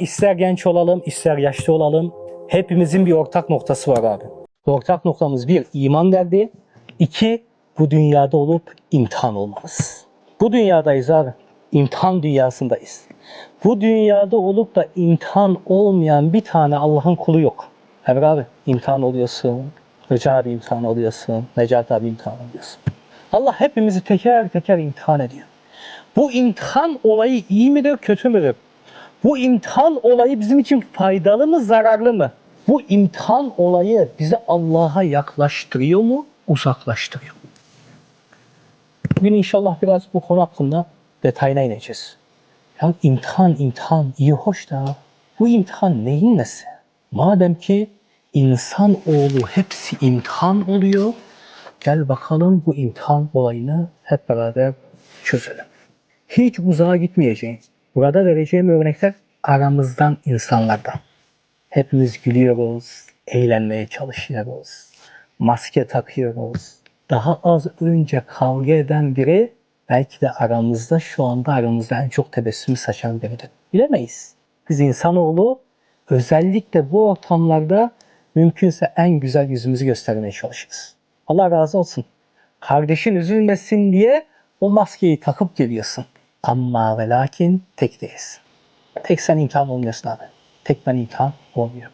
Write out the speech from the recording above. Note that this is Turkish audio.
İster genç olalım, ister yaşlı olalım. Hepimizin bir ortak noktası var abi. Ortak noktamız bir, iman derdi. İki, bu dünyada olup imtihan olmamız. Bu dünyadayız abi. İmtihan dünyasındayız. Bu dünyada olup da imtihan olmayan bir tane Allah'ın kulu yok. Evet abi, imtihan oluyorsun. Hoca abi imtihan oluyorsun. Necati abi imtihan oluyorsun. Allah hepimizi teker teker imtihan ediyor. Bu imtihan olayı iyi midir, kötü müdür? Bu imtihan olayı bizim için faydalı mı, zararlı mı? Bu imtihan olayı bizi Allah'a yaklaştırıyor mu, uzaklaştırıyor mu? Bugün inşallah biraz bu konu hakkında detayına ineceğiz. Ya imtihan, imtihan iyi hoş da bu imtihan neyin nesi? Madem ki insan oğlu hepsi imtihan oluyor, gel bakalım bu imtihan olayını hep beraber çözelim. Hiç uzağa gitmeyeceğim. Burada vereceğim örnekler aramızdan insanlardan. Hepimiz gülüyoruz, eğlenmeye çalışıyoruz, maske takıyoruz. Daha az önce kavga eden biri belki de aramızda şu anda aramızda en çok tebessümü saçan biridir. Bilemeyiz. Biz insanoğlu özellikle bu ortamlarda mümkünse en güzel yüzümüzü göstermeye çalışırız. Allah razı olsun. Kardeşin üzülmesin diye o maskeyi takıp geliyorsun. Ama ve lakin tek değilsin. Tek sen imtihan olmuyorsun abi. Tek ben imtihan olmuyorum.